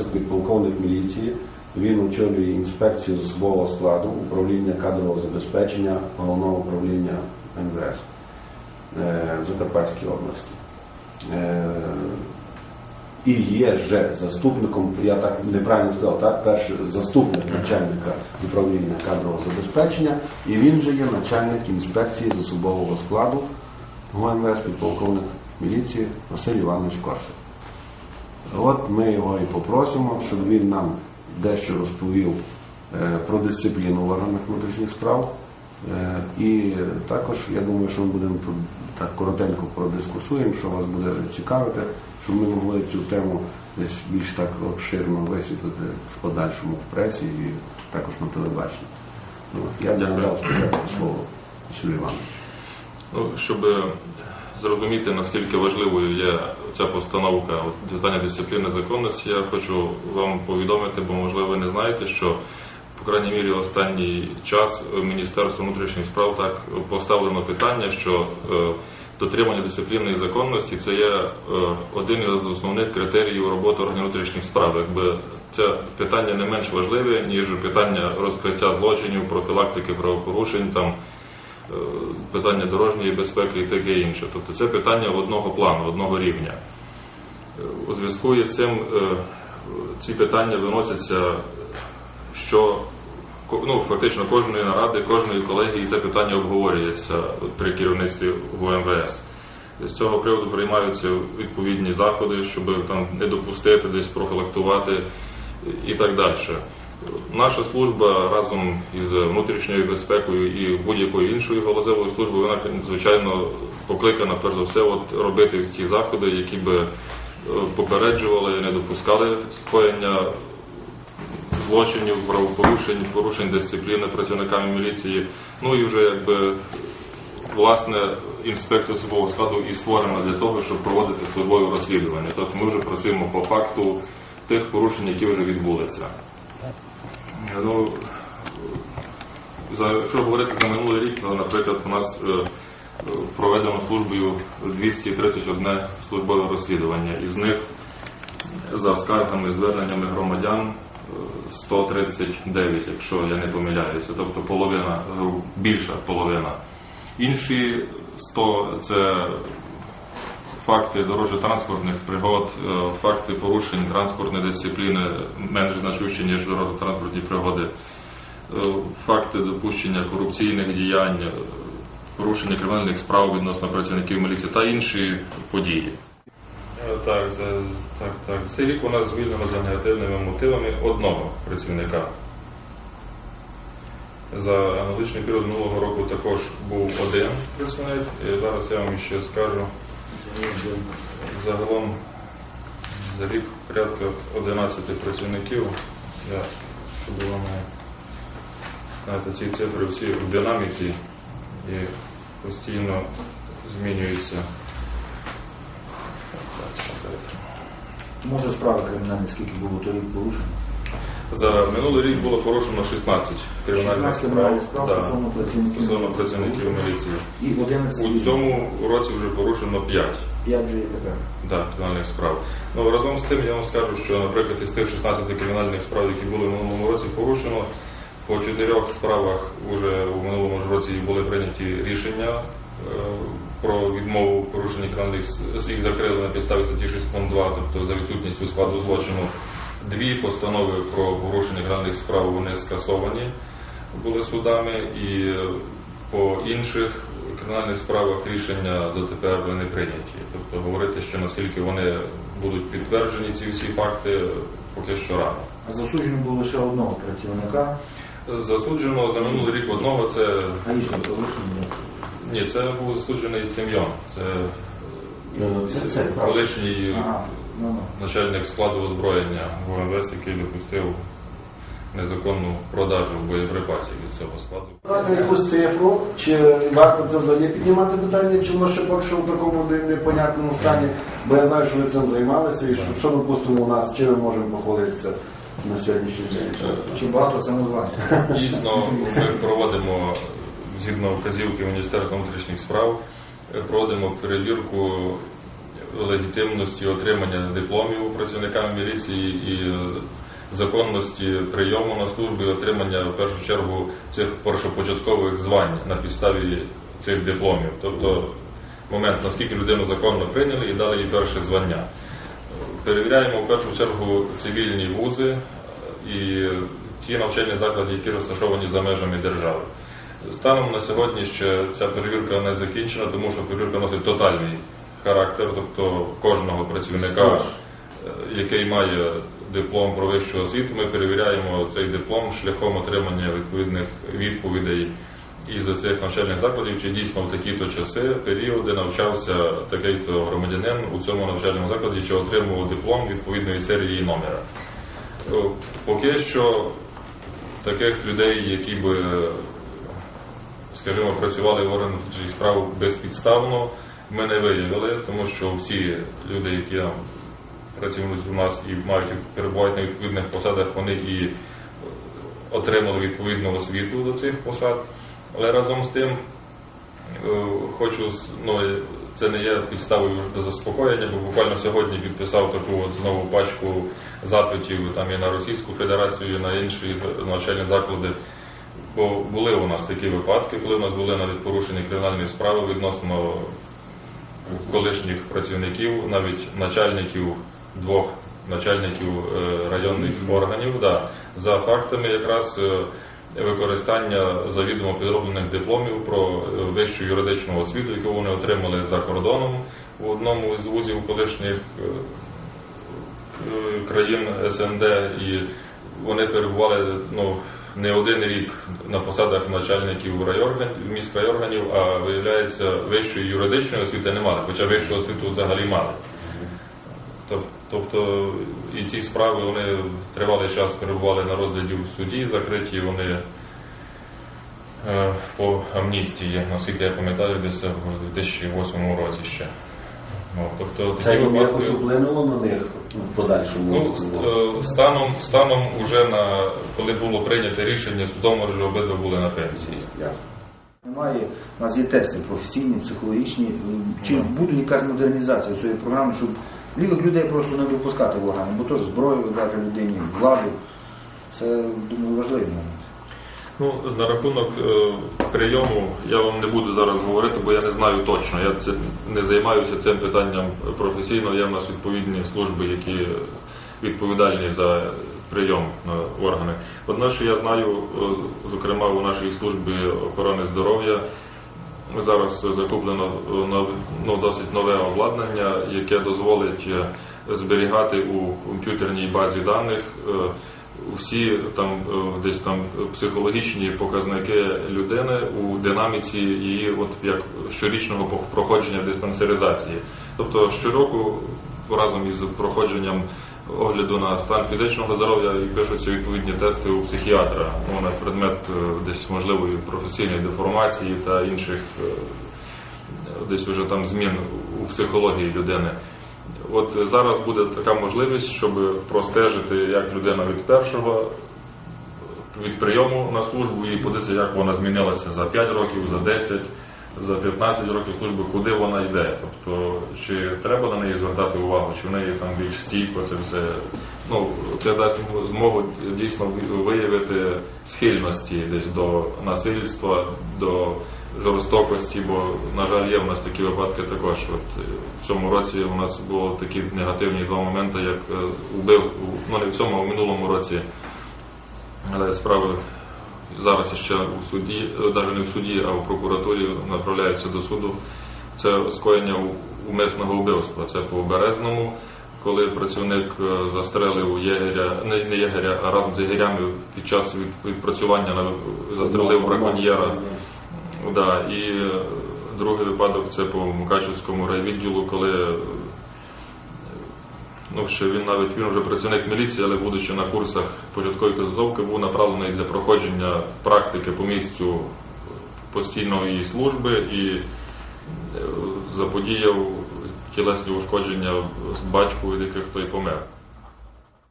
Корсак, підполковник міліції. Він очолює інспекцію з особового складу управління кадрового забезпечення головного управління МВС е, Закарпатській області. Е, І є вже заступником, я так неправильно сказав, так, перший заступник начальника управління кадрового забезпечення, і він же є начальник інспекції з особового складу ГУМВС, підполковник міліції Василь Іванович Корсак. От ми його і попросимо, щоб він нам дещо розповів е, про дисципліну в органах внутрішніх справ. Е, І також я думаю, що ми будемо так коротенько продискусуємо, що вас буде цікавити, щоб ми могли цю тему десь більш так обширно висвітлити в подальшому в пресі і також на телебаченні. Ну, Я Дякую. надав спочатку слово Василю Івановичу. Ну, щоб зрозуміти, наскільки важливою є ця постановка питання дисципліни законності, я хочу вам повідомити, бо можливо ви не знаєте, що по крайній мірі останній час Міністерство внутрішніх справ так поставлено питання, що е, дотримання дисципліни законності це є е, один із основних критеріїв роботи органів внутрішніх справ. Якби це питання не менш важливе, ніж питання розкриття злочинів, профілактики правопорушень там питання дорожньої безпеки і таке інше. Тобто це питання одного плану, одного рівня. Е, У зв'язку із цим е, ці питання виносяться що ну, фактично кожної наради, кожної колегії це питання обговорюється при керівництві ГУМВС. З цього приводу приймаються відповідні заходи, щоб там не допустити, десь профілактувати і так далі. Наша служба разом із внутрішньою безпекою і будь-якою іншою галузевою службою, вона звичайно покликана перш за все от, робити ці заходи, які би е, попереджували, не допускали скоєння злочинів, правопорушень, порушень дисципліни працівниками міліції. Ну і вже якби власне інспекція особового складу і створена для того, щоб проводити службове розслідування. Тобто ми вже працюємо по факту тих порушень, які вже відбулися. Ну, за, якщо говорити за минулий рік, то, наприклад, у нас е, е, проведено службою 231 службове розслідування. Із них за скаргами, і зверненнями громадян е, 139, якщо я не помиляюся, тобто половина, більша половина. Інші 100 це факти дорожньо-транспортних пригод, е, факти порушень транспортної дисципліни менш значущі, ніж дорожньо-транспортні пригоди, е, факти допущення корупційних діянь, е, порушення кримінальних справ відносно працівників міліції та інші події. Так, за, так, так. Цей рік у нас звільнено за негативними мотивами одного працівника. За аналогічний період минулого року також був один працівник. І зараз я вам ще скажу. Загалом за рік порядка 11 працівників. Я, щоб вам знаєте, ці цифри всі в динаміці і постійно змінюються. Може справи кримінальні, скільки було торік порушено? За минулий рік було порушено 16 кримінальних 16 справ справ да, стосовно працівників стосовно працівників міліції. І 11 У цьому році вже порушено 5 5 вже є тепер. да, кримінальних справ. Ну разом з тим я вам скажу, що, наприклад, із тих 16 кримінальних справ, які були в минулому році порушено, по чотирьох справах вже у минулому ж році були прийняті рішення е, про відмову порушення кримінальних їх закрили на підставі статті 6.2, тобто за відсутністю складу злочину. Дві постанови про порушення кримінальних справ вони скасовані були судами, і по інших кримінальних справах рішення дотепер не прийняті. Тобто говорити, що наскільки вони будуть підтверджені ці всі факти, поки що рано. А засуджено було лише одного працівника, Засуджено за минулий рік одного це а іншого ні, це був засуджений Сім'йон. Це, Це- це е, колишній Ага, ну, ну. Начальник складу озброєння ВМВС, який допустив незаконну продажу боєприпасів від цього складу. Знати якусь цифру, чи варто це взагалі піднімати питання, чи воно ще поки що в такому непонятному стані, бо я знаю, що ви цим займалися, і що, що допустимо у нас, чи ми можемо похвалитися на сьогоднішній день. Чи багато самозванців? Дійсно, ми проводимо згідно вказівки Міністерства внутрішніх справ, проводимо перевірку легітимності отримання дипломів працівниками міліції і е, законності прийому на службу і отримання в першу чергу цих першопочаткових звань на підставі цих дипломів. Тобто момент, наскільки людину законно прийняли і дали їй перше звання. Перевіряємо в першу чергу цивільні вузи і ті навчальні заклади, які розташовані за межами держави. Станом на сьогодні ще ця перевірка не закінчена, тому що перевірка носить тотальний характер, тобто кожного працівника, е, який має диплом про вищу освіту, ми перевіряємо цей диплом шляхом отримання відповідних відповідей із цих навчальних закладів, чи дійсно в такі-то часи, періоди навчався такий-то громадянин у цьому навчальному закладі, чи отримував диплом відповідної серії і номера. Е, Поки що таких людей, які би, скажімо, працювали в органах справ безпідставно, ми не виявили, тому що всі люди, які працюють у нас і мають перебувають на відповідних посадах, вони і отримали відповідну освіту до цих посад. Але разом з тим е, хочу ну, це не є підставою до заспокоєння, бо буквально сьогодні підписав таку знову пачку запитів там і на Російську Федерацію, і на інші навчальні заклади. Бо були у нас такі випадки, коли у нас були навіть порушені кримінальні справи відносно колишніх працівників, навіть начальників двох начальників е, районних органів, да, за фактами якраз е, використання завідомо підроблених дипломів про е, вищу юридичну освіту, яку вони отримали за кордоном в одному з вузів колишніх країн СНД, і вони перебували ну, не один рік на посадах начальників райорганів, міськрайорганів, а виявляється, вищої юридичної освіти не мали, хоча вищу освіту взагалі мали. Тобто і ці справи вони тривалий час перебували на розгляді в суді, закриті вони е, по амністії, наскільки я пам'ятаю, десь в 2008 році ще. Ну, тобто Це якось вплинуло на них в подальшому? Ну, е, станом, станом уже на коли було прийнято рішення, судом вже обидва були на пенсії. Ясно. Немає, у нас є тести професійні, психологічні. Чи буде якась модернізація цієї програми, щоб лівих людей просто не допускати в органи, бо теж зброю дати людині, владу. Це, думаю, важливий момент. Ну, на рахунок е, прийому я вам не буду зараз говорити, бо я не знаю точно. Я це не займаюся цим питанням професійно. Є в нас відповідні служби, які відповідальні за прийом на органи. Одне, що я знаю, е, зокрема у нашій службі охорони здоров'я. Зараз закуплено е, ну, досить нове обладнання, яке дозволить е, зберігати у комп'ютерній базі даних е, всі там е, десь там психологічні показники людини у динаміці її от як щорічного проходження диспансеризації. Тобто щороку разом із проходженням огляду на стан фізичного здоров'я і пишуться відповідні тести у психіатра ну, на предмет е, десь можливої професійної деформації та інших е, десь уже там змін у психології людини. От зараз буде така можливість, щоб простежити, як людина від першого від прийому на службу і подивитися, як вона змінилася за 5 років, за 10, за 15 років служби, куди вона йде. Тобто, чи треба на неї звертати увагу, чи в неї там більш стійко це все. Ну, це дасть змогу дійсно виявити схильності десь до насильства, до жорстокості, бо, на жаль, є в нас такі випадки також. От, е, в цьому році у нас було такі негативні два моменти, як е, убив, ну не в цьому, а в минулому році, але справи зараз ще у суді, навіть не в суді, а в прокуратурі направляються до суду. Це скоєння умисного вбивства. Це по Березному, коли працівник е, застрелив єгеря, не, не єгеря, а разом з єгерями під час від- відпрацювання застрелив браконьєра. Да, і е, другий випадок це по Мукачівському райвідділу, коли е, ну, ще він навіть він вже працівник міліції, але будучи на курсах початкової підготовки, був направлений для проходження практики по місцю постійної служби і е, заподіяв тілесні ушкодження батьку, від яких той помер.